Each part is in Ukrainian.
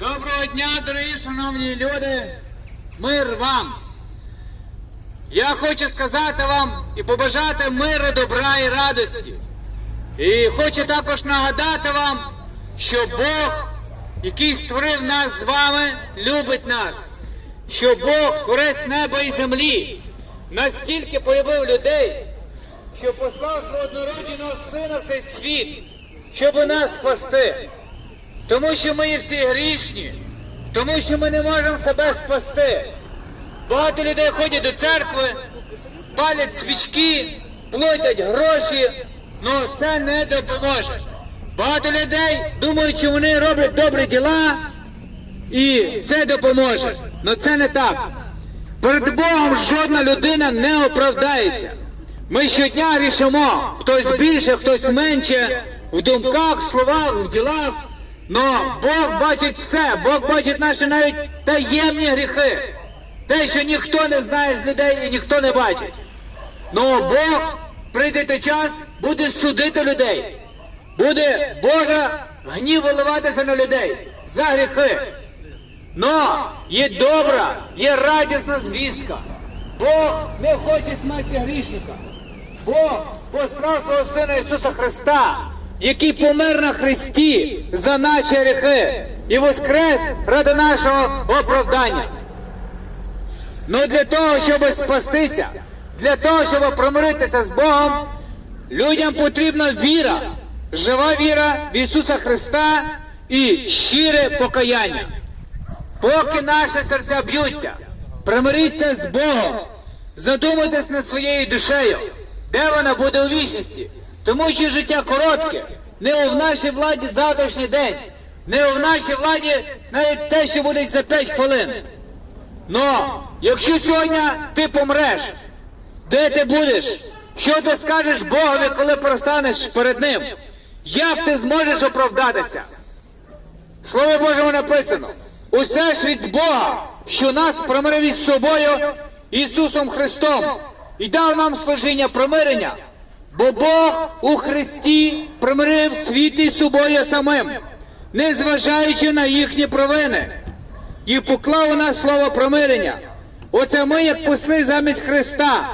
Доброго дня, дорогі шановні люди, мир вам. Я хочу сказати вам і побажати миру, добра і радості. І хочу також нагадати вам, що Бог, який створив нас з вами, любить нас. Що Бог, творець неба і землі, настільки полюбив людей, що послав свого однородженого сина в цей світ, щоб нас спасти. Тому що ми всі грішні, тому що ми не можемо себе спасти. Багато людей ходять до церкви, палять свічки, платять гроші, але це не допоможе. Багато людей думають, що вони роблять добрі діла, і це допоможе. Але це не так. Перед Богом жодна людина не оправдається. Ми щодня грішимо, хтось більше, хтось менше, в думках, в словах, в ділах. Но Бог бачить все, Бог бачить наші навіть таємні гріхи. Те, що ніхто не знає з людей і ніхто не бачить. Но Бог прийде той час, буде судити людей. Буде Божа гнів виливатися на людей за гріхи. Но є добра, є радісна звістка. Бог не хоче смерті грішника. Бог послав свого Сина Ісуса Христа, який помер на Христі за наші гріхи і воскрес ради нашого оправдання. Ну для того, щоб спастися, для того, щоб промиритися з Богом, людям потрібна віра, жива віра в Ісуса Христа і щире покаяння. Поки наші серця б'ються, примиріться з Богом, задумайтесь над своєю душею, де вона буде у вічності. Тому що життя коротке, не в нашій владі завтрашній день, не в нашій владі навіть те, що буде за 5 хвилин. Но якщо сьогодні ти помреш, де ти будеш? Що ти скажеш Богові, коли простанеш перед Ним? Як ти зможеш оправдатися? Слово Божому написано, усе ж від Бога, що нас промирив із собою Ісусом Христом і дав нам служіння примирення, бо Бог у Христі примирив світ із собою самим, незважаючи на їхні провини, і поклав у нас слово примирення. Оце ми, як посли замість Христа,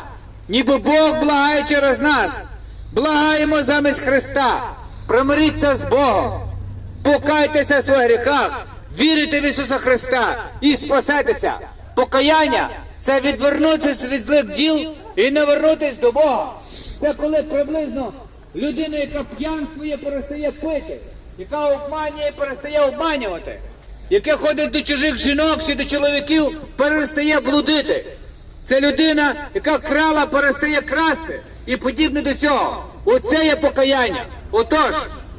ніби Бог благає через нас, благаємо замість Христа, примиріться з Богом. Покайтеся в своїх гріхах, вірите в Ісуса Христа і спасетеся. Покаяння це відвернутися від злих діл і не вернутися до Бога. Це коли приблизно людина, яка п'янствує, перестає пити, яка обманює, перестає обманювати, яка ходить до чужих жінок чи до чоловіків, перестає блудити. Це людина, яка крала, перестає красти і подібне до цього. Оце є покаяння. Отож,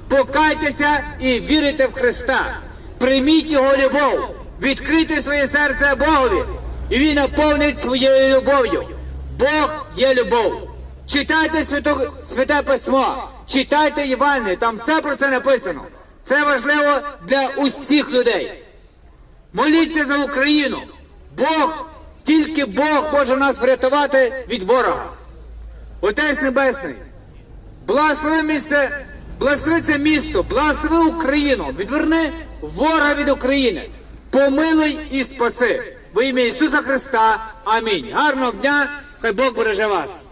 покайтеся і вірите в Христа. Прийміть Його любов, відкрийте своє серце Богові, і Він наповнить своєю любов'ю. Бог є любов. Читайте свято, святе письмо, читайте Євангеліє, там все про це написано. Це важливо для усіх людей. Моліться за Україну. Бог, тільки Бог може нас врятувати від ворога. Отець Небесний, благослови місце, благослови це місто, благослови Україну, відверни ворога від України, помилуй і спаси. Во ім'я Ісуса Христа. Амінь. Гарного дня, хай Бог береже вас.